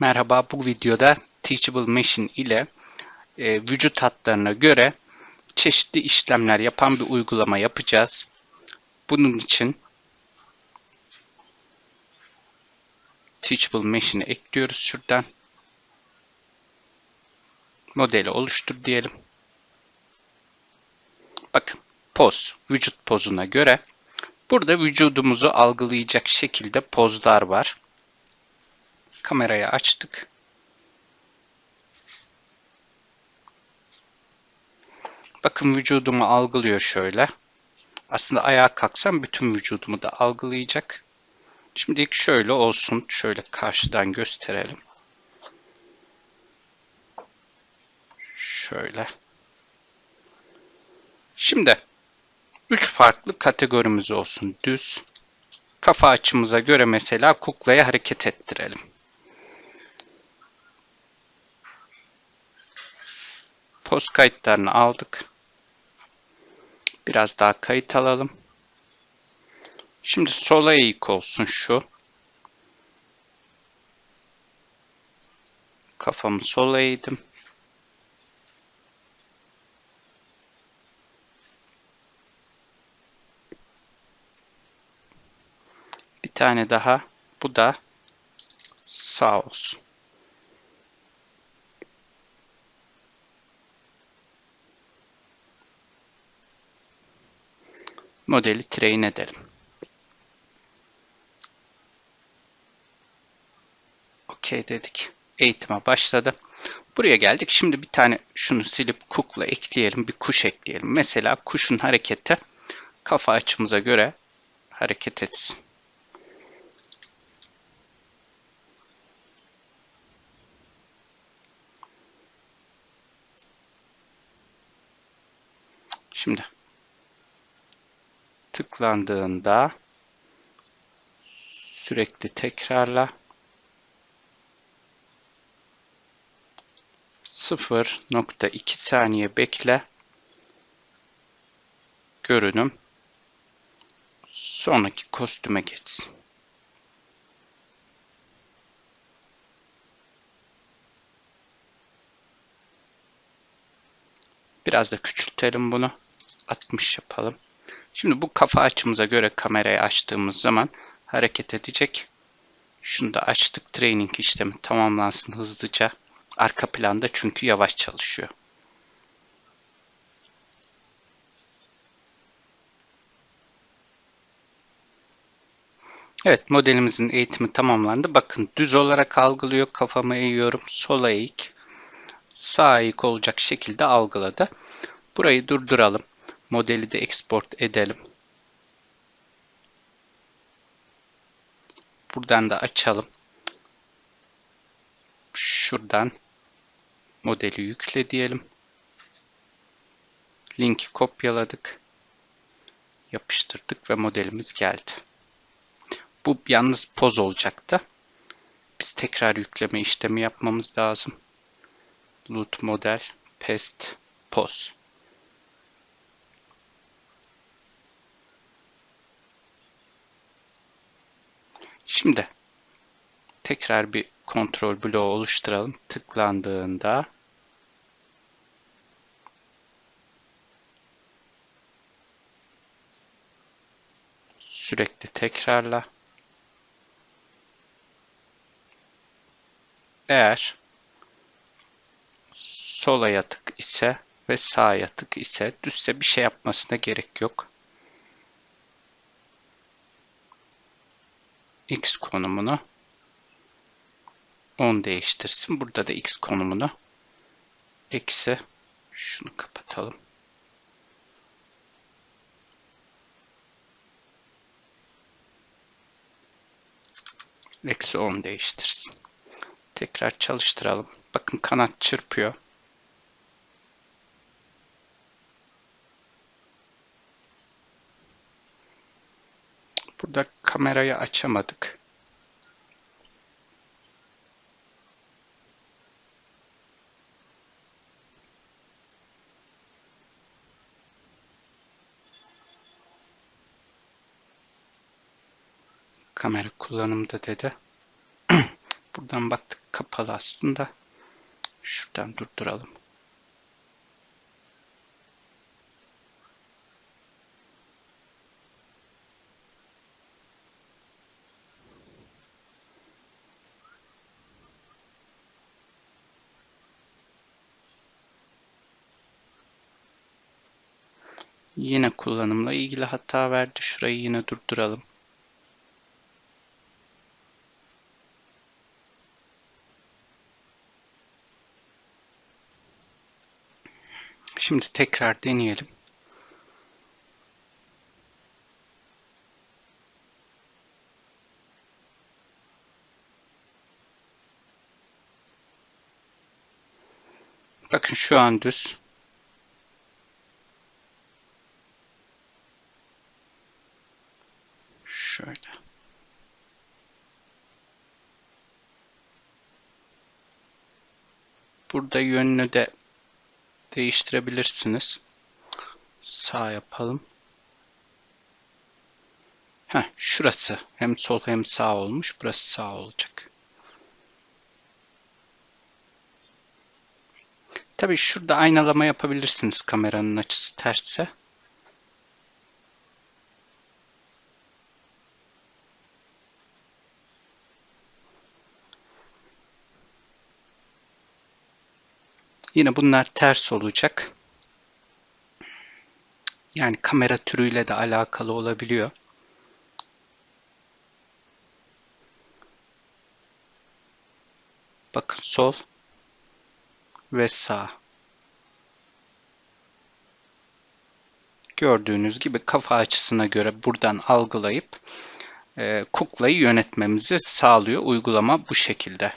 Merhaba, bu videoda Teachable Machine ile e, vücut hatlarına göre çeşitli işlemler yapan bir uygulama yapacağız. Bunun için Teachable Machine'i ekliyoruz şuradan. Modeli oluştur diyelim. Bakın, poz, vücut pozuna göre burada vücudumuzu algılayacak şekilde pozlar var. Kamerayı açtık. Bakın vücudumu algılıyor şöyle. Aslında ayağa kalksam bütün vücudumu da algılayacak. Şimdilik şöyle olsun. Şöyle karşıdan gösterelim. Şöyle. Şimdi üç farklı kategorimiz olsun. Düz. Kafa açımıza göre mesela kuklayı hareket ettirelim. Post kayıtlarını aldık. Biraz daha kayıt alalım. Şimdi sola eğik olsun şu. Kafamı sola eğdim. Bir tane daha. Bu da sağ olsun. Modeli train edelim. OK dedik. Eğitime başladı. Buraya geldik. Şimdi bir tane şunu silip kukla ekleyelim. Bir kuş ekleyelim. Mesela kuşun hareketi kafa açımıza göre hareket etsin. Şimdi tıklandığında sürekli tekrarla 0.2 saniye bekle görünüm sonraki kostüme geçsin. Biraz da küçültelim bunu. 60 yapalım. Şimdi bu kafa açımıza göre kamerayı açtığımız zaman hareket edecek. Şunu da açtık. Training işlemi tamamlansın hızlıca. Arka planda çünkü yavaş çalışıyor. Evet modelimizin eğitimi tamamlandı. Bakın düz olarak algılıyor. Kafamı eğiyorum. Sola eğik. Sağ eğik olacak şekilde algıladı. Burayı durduralım. Modeli de export edelim. Buradan da açalım. Şuradan modeli yükle diyelim. Linki kopyaladık. Yapıştırdık ve modelimiz geldi. Bu yalnız poz olacaktı. Biz tekrar yükleme işlemi yapmamız lazım. Loot model, pest, poz. Şimdi tekrar bir kontrol bloğu oluşturalım. Tıklandığında sürekli tekrarla. Eğer sola yatık ise ve sağ yatık ise düzse bir şey yapmasına gerek yok. X konumunu 10 değiştirsin. Burada da x konumunu eksi şunu kapatalım. Eksi 10 değiştirsin. Tekrar çalıştıralım. Bakın kanat çırpıyor. Burada kamerayı açamadık. Kamera kullanımda dedi. Buradan baktık kapalı aslında. Şuradan durduralım. Yine kullanımla ilgili hata verdi. Şurayı yine durduralım. Şimdi tekrar deneyelim. Bakın şu an düz. Şöyle. Burada yönünü de değiştirebilirsiniz. Sağ yapalım. Heh, şurası hem sol hem sağ olmuş. Burası sağ olacak. Tabii şurada aynalama yapabilirsiniz kameranın açısı tersse. Yine bunlar ters olacak. Yani kamera türüyle de alakalı olabiliyor. Bakın sol ve sağ. Gördüğünüz gibi kafa açısına göre buradan algılayıp e, kuklayı yönetmemizi sağlıyor. Uygulama bu şekilde.